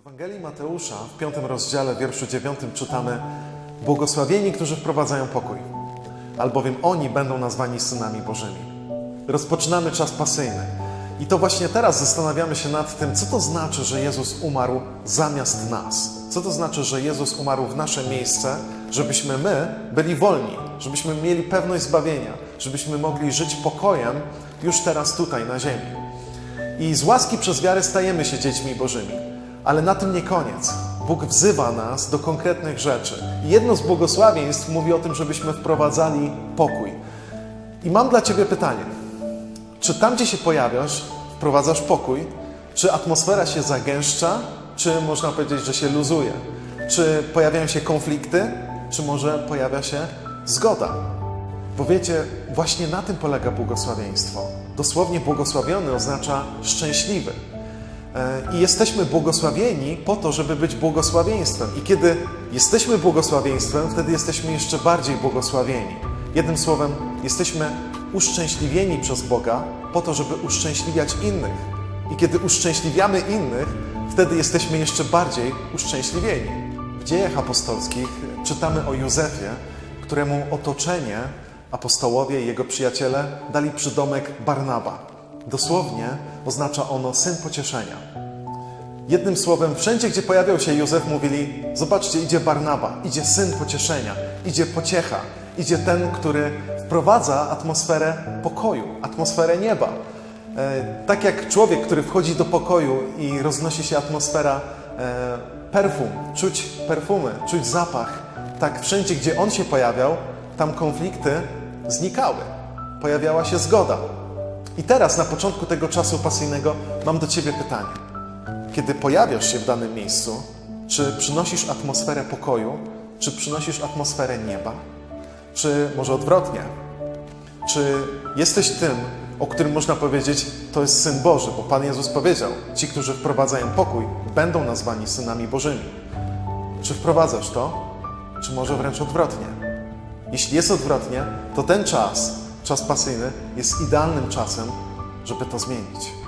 Ewangelii Mateusza w piątym rozdziale, wierszu dziewiątym czytamy Błogosławieni, którzy wprowadzają pokój, albowiem oni będą nazwani synami Bożymi. Rozpoczynamy czas pasyjny. I to właśnie teraz zastanawiamy się nad tym, co to znaczy, że Jezus umarł zamiast nas. Co to znaczy, że Jezus umarł w nasze miejsce, żebyśmy my byli wolni, żebyśmy mieli pewność zbawienia, żebyśmy mogli żyć pokojem już teraz tutaj na ziemi. I z łaski przez wiarę stajemy się dziećmi Bożymi. Ale na tym nie koniec. Bóg wzywa nas do konkretnych rzeczy. Jedno z błogosławieństw mówi o tym, żebyśmy wprowadzali pokój. I mam dla Ciebie pytanie. Czy tam, gdzie się pojawiasz, wprowadzasz pokój? Czy atmosfera się zagęszcza? Czy można powiedzieć, że się luzuje? Czy pojawiają się konflikty? Czy może pojawia się zgoda? Bo wiecie, właśnie na tym polega błogosławieństwo. Dosłownie błogosławiony oznacza szczęśliwy. E, I jesteśmy błogosławieni po to, żeby być błogosławieństwem. I kiedy jesteśmy błogosławieństwem, wtedy jesteśmy jeszcze bardziej błogosławieni. Jednym słowem, jesteśmy uszczęśliwieni przez Boga po to, żeby uszczęśliwiać innych. I kiedy uszczęśliwiamy innych, wtedy jesteśmy jeszcze bardziej uszczęśliwieni. W dziejach apostolskich czytamy o Józefie, któremu otoczenie apostołowie i jego przyjaciele dali przydomek Barnaba. Dosłownie oznacza ono syn pocieszenia. Jednym słowem, wszędzie gdzie pojawiał się Józef, mówili: Zobaczcie, idzie Barnaba, idzie syn pocieszenia, idzie pociecha, idzie ten, który wprowadza atmosferę pokoju, atmosferę nieba. E, tak jak człowiek, który wchodzi do pokoju i roznosi się atmosfera e, perfum, czuć perfumy, czuć zapach, tak wszędzie, gdzie on się pojawiał, tam konflikty znikały. Pojawiała się zgoda. I teraz, na początku tego czasu pasyjnego, mam do Ciebie pytanie. Kiedy pojawiasz się w danym miejscu, czy przynosisz atmosferę pokoju, czy przynosisz atmosferę nieba, czy może odwrotnie? Czy jesteś tym, o którym można powiedzieć, to jest Syn Boży, bo Pan Jezus powiedział, ci, którzy wprowadzają pokój, będą nazwani synami Bożymi. Czy wprowadzasz to, czy może wręcz odwrotnie? Jeśli jest odwrotnie, to ten czas, czas pasyjny, jest idealnym czasem, żeby to zmienić.